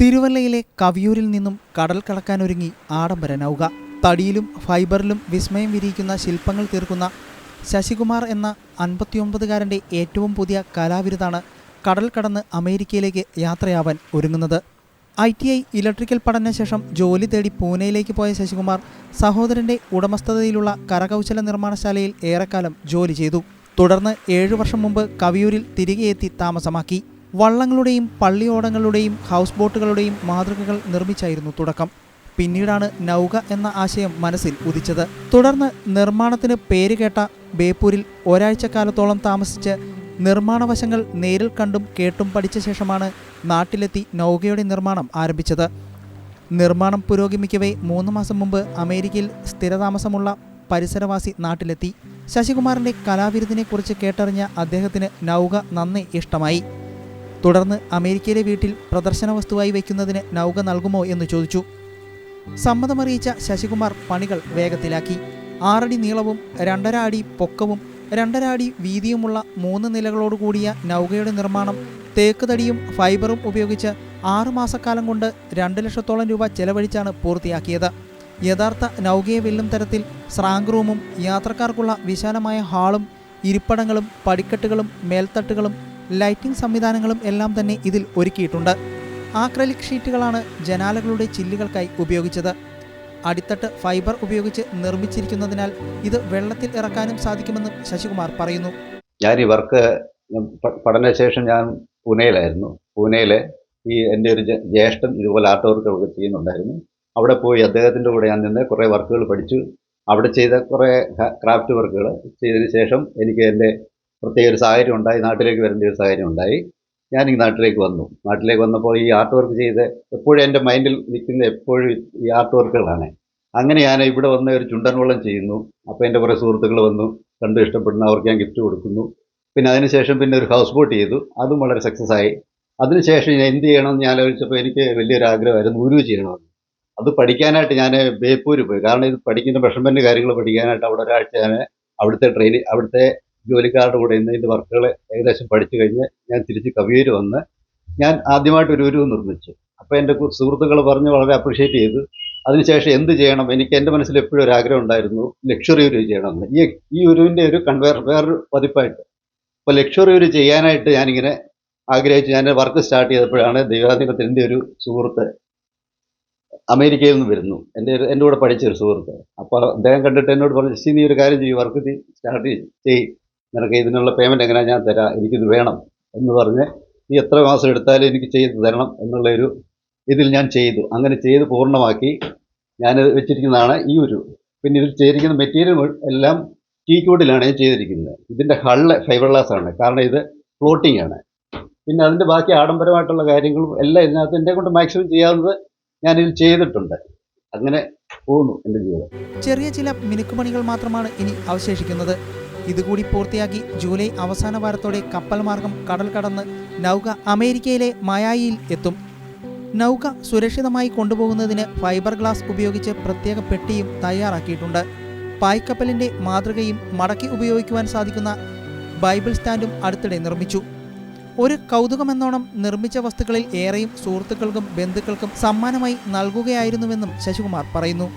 തിരുവല്ലയിലെ കവിയൂരിൽ നിന്നും കടൽ കടക്കാനൊരുങ്ങി ആഡംബര നൗക. തടിയിലും ഫൈബറിലും വിസ്മയം വിരിയിക്കുന്ന ശില്പങ്ങൾ തീർക്കുന്ന ശശികുമാർ എന്ന അൻപത്തിയൊമ്പതുകാരന്റെ ഏറ്റവും പുതിയ കലാവിരുതാണ് കടൽ കടന്ന് അമേരിക്കയിലേക്ക് യാത്രയാവാൻ ഒരുങ്ങുന്നത്. ഐ ടി ഐ ഇലക്ട്രിക്കൽ പഠനശേഷം ജോലി തേടി പൂനെയിലേക്ക് പോയ ശശികുമാർ സഹോദരന്റെ ഉടമസ്ഥതയിലുള്ള കരകൗശല നിർമ്മാണശാലയിൽ ഏറെക്കാലം ജോലി ചെയ്തു. തുടർന്ന് ഏഴു വർഷം മുമ്പ് കവിയൂരിൽ തിരികെ എത്തി താമസമാക്കി. വള്ളങ്ങളുടെയും പള്ളിയോടങ്ങളുടെയും ഹൗസ് ബോട്ടുകളുടെയും മാതൃകകൾ നിർമ്മിച്ചായിരുന്നു തുടക്കം. പിന്നീടാണ് നൗക എന്ന ആശയം മനസ്സിൽ ഉദിച്ചത്. തുടർന്ന് നിർമ്മാണത്തിന് പേരുകേട്ട ബേപ്പൂരിൽ ഒരാഴ്ചക്കാലത്തോളം താമസിച്ച് നിർമ്മാണവശങ്ങൾ നേരിൽ കണ്ടും കേട്ടും പഠിച്ച ശേഷമാണ് നാട്ടിലെത്തി നൗകയുടെ നിർമ്മാണം ആരംഭിച്ചത്. നിർമ്മാണം പുരോഗമിക്കവേ മൂന്ന് മാസം മുമ്പ് അമേരിക്കയിൽ സ്ഥിരതാമസമുള്ള പരിസരവാസി നാട്ടിലെത്തി. ശശികുമാറിന്റെ കലാവിരുദിനെക്കുറിച്ച് കേട്ടറിഞ്ഞ അദ്ദേഹത്തിന് നൗക നന്നേ ഇഷ്ടമായി. തുടർന്ന് അമേരിക്കയിലെ വീട്ടിൽ പ്രദർശന വസ്തുവായി വയ്ക്കുന്നതിന് നൗക നൽകുമോ എന്ന് ചോദിച്ചു. സമ്മതമറിയിച്ച ശശികുമാർ പണികൾ വേഗത്തിലാക്കി. ആറടി നീളവും രണ്ടര അടി പൊക്കവും രണ്ടര അടി വീതിയുമുള്ള മൂന്ന് നിലകളോടുകൂടിയ നൗകയുടെ നിർമ്മാണം തേക്ക് തടിയും ഫൈബറും ഉപയോഗിച്ച് ആറുമാസക്കാലം കൊണ്ട് രണ്ട് ലക്ഷത്തോളം രൂപ ചെലവഴിച്ചാണ് പൂർത്തിയാക്കിയത്. യഥാർത്ഥ നൗകയെ വെല്ലും തരത്തിൽ സ്രാങ്ക് റൂമും യാത്രക്കാർക്കുള്ള വിശാലമായ ഹാളും ഇരിപ്പടങ്ങളും പടിക്കെട്ടുകളും മേൽത്തട്ടുകളും ലൈറ്റിംഗ് സംവിധാനങ്ങളും എല്ലാം തന്നെ ഇതിൽ ഒരുക്കിയിട്ടുണ്ട്. ആക്രലിക് ഷീറ്റുകളാണ് ജനാലകളുടെ ചില്ലുകൾക്കായി ഉപയോഗിച്ചത്. അടിത്തട്ട് ഫൈബർ ഉപയോഗിച്ച് നിർമ്മിച്ചിരിക്കുന്നതിനാൽ ഇത് വെള്ളത്തിൽ ഇറക്കാനും സാധിക്കുമെന്നും ശശികുമാർ പറയുന്നു. ഞാൻ ഈ വർക്ക് പഠനശേഷം ഞാൻ പൂനെയിലായിരുന്നു. പൂനെയിലെ ഈ എന്റെ ഒരു ജ്യേഷ്ഠൻ ഇതുപോലെ ആർട്ട് വർക്കുകളൊക്കെ ചെയ്യുന്നുണ്ടായിരുന്നു. അവിടെ പോയി അദ്ദേഹത്തിന്റെ കൂടെ ഞാൻ നിന്ന് കുറേ വർക്കുകൾ പഠിച്ചു. അവിടെ ചെയ്ത കുറേ ക്രാഫ്റ്റ് വർക്കുകൾ ചെയ്തതിന് ശേഷം എനിക്ക് എന്റെ പ്രത്യേക ഒരു സാഹചര്യം ഉണ്ടായി. നാട്ടിലേക്ക് വരേണ്ട ഒരു സാഹചര്യം ഉണ്ടായി. ഞാൻ ഈ നാട്ടിലേക്ക് വന്നു. നാട്ടിലേക്ക് വന്നപ്പോൾ ഈ ആർട്ട് വർക്ക് ചെയ്ത് എപ്പോഴും എന്റെ മൈൻഡിൽ നിൽക്കുന്ന എപ്പോഴും ഈ ആർട്ട് വർക്കുകളാണ് അങ്ങനെ ഞാൻ ഇവിടെ വന്ന് ഒരു ചുണ്ടൻ വെള്ളം ചെയ്യുന്നു. അപ്പോൾ എന്റെ കുറേ സുഹൃത്തുക്കൾ വന്നു. കണ്ടു ഇഷ്ടപ്പെടുന്ന അവർക്ക് ഞാൻ ഗിഫ്റ്റ് കൊടുക്കുന്നു. പിന്നെ അതിനുശേഷം പിന്നെ ഒരു ഹൗസ് ബോട്ട് ചെയ്തു. അതും വളരെ സക്സസ് ആയി. അതിനുശേഷം ഞാൻ എന്ത് ചെയ്യണം എന്ന് ഞാൻ ആലോചിച്ചപ്പോൾ എനിക്ക് വലിയൊരു ആഗ്രഹമായിരുന്നു ഗുരു ചെയ്യണമെന്ന്. അത് പഠിക്കാനായിട്ട് ഞാൻ ബേപ്പൂർ പോയി. കാരണം ഇത് പഠിക്കുന്ന മെഷർമെന്റ് കാര്യങ്ങൾ പഠിക്കാനായിട്ട് അവിടെ ഒരാഴ്ച ഞാൻ അവിടുത്തെ ട്രെയിനിങ് അവിടുത്തെ ജോലിക്കാരുടെ കൂടെ ഇന്ന് ഇതിന്റെ വർക്കുകൾ ഏകദേശം പഠിച്ചു കഴിഞ്ഞ് ഞാൻ തിരിച്ച് കവിയൂര് വന്ന് ഞാൻ ആദ്യമായിട്ട് ഒരു ഉരുവ് നിർമ്മിച്ചു. അപ്പോൾ എന്റെ സുഹൃത്തുക്കൾ പറഞ്ഞ് വളരെ അപ്രിഷ്യേറ്റ് ചെയ്തു. അതിനുശേഷം എന്ത് ചെയ്യണം? എനിക്ക് എന്റെ മനസ്സിൽ എപ്പോഴും ഒരു ആഗ്രഹം ഉണ്ടായിരുന്നു ലക്ഷറി ഉരുവ് ചെയ്യണമെന്ന്. ഈ ഈ ഉരുവിന്റെ ഒരു കൺവേർ വേറൊരു പതിപ്പായിട്ട്. അപ്പോൾ ലക്ഷറി ഉരു ചെയ്യാനായിട്ട് ഞാനിങ്ങനെ ആഗ്രഹിച്ച്. ഞാൻ വർക്ക് സ്റ്റാർട്ട് ചെയ്തപ്പോഴാണ് ദൈവാധീനത്തിന്റെ ഒരു സുഹൃത്ത് അമേരിക്കയിൽ നിന്ന് വരുന്നു. എന്റെ എന്റെ കൂടെ പഠിച്ച ഒരു സുഹൃത്ത്. അപ്പോൾ അദ്ദേഹം കണ്ടിട്ട് എന്നോട് പറഞ്ഞു ശരി നീ ഒരു കാര്യം ചെയ്യും വർക്ക് സ്റ്റാർട്ട് ചെയ്യ്. നിനക്ക് ഇതിനുള്ള പേയ്മെന്റ് എങ്ങനെയാ ഞാൻ തരാം? എനിക്കിത് വേണം എന്ന് പറഞ്ഞ് നീ എത്ര മാസം എടുത്താലും എനിക്ക് ചെയ്ത് തരണം എന്നുള്ള ഒരു ഇതിൽ ഞാൻ ചെയ്തു. അങ്ങനെ ചെയ്ത് പൂർണമാക്കി ഞാൻ വെച്ചിരിക്കുന്നതാണ് ഈ ഒരു പിന്നെ ഇതിൽ ചെയ്തിരിക്കുന്ന മെറ്റീരിയൽ എല്ലാം ടീക്കോട്ടിലാണ് ഞാൻ ചെയ്തിരിക്കുന്നത്. ഇതിന്റെ ഹള്ള് ഫൈബർ ഗ്ലാസ് ആണ്. കാരണം ഇത് ഫ്ലോട്ടിംഗ് ആണ്. പിന്നെ അതിന്റെ ബാക്കി ആഡംബരമായിട്ടുള്ള കാര്യങ്ങളും എല്ലാം ഇതിനകത്ത് എന്റെ കൊണ്ട് മാക്സിമം ചെയ്യാവുന്നത് ഞാനിതിൽ ചെയ്തിട്ടുണ്ട്. അങ്ങനെ പോകുന്നു എന്റെ ജീവിതം. ചെറിയ ചില മിനുക്കുമണികൾ മാത്രമാണ് ഇനി അവശേഷിക്കുന്നത്. ഇതുകൂടി പൂർത്തിയാക്കി ജൂലൈ അവസാന വാരത്തോടെ കപ്പൽ മാർഗം കടൽ കടന്ന് നൗക അമേരിക്കയിലെ മയായിയിൽ എത്തും. നൗക സുരക്ഷിതമായി കൊണ്ടുപോകുന്നതിന് ഫൈബർ ഗ്ലാസ് ഉപയോഗിച്ച് പ്രത്യേക പെട്ടിയും തയ്യാറാക്കിയിട്ടുണ്ട്. പായ്ക്കപ്പലിന്റെ മാതൃകയും മടക്കി ഉപയോഗിക്കുവാൻ സാധിക്കുന്ന ബൈബിൾ സ്റ്റാൻഡും അടുത്തിടെ നിർമ്മിച്ചു. ഒരു കൗതുകമെന്നോണം നിർമ്മിച്ച വസ്തുക്കളിൽ ഏറെയും സുഹൃത്തുക്കൾക്കും ബന്ധുക്കൾക്കും സമ്മാനമായി നൽകുകയായിരുന്നുവെന്നും ശശികുമാർ പറയുന്നു.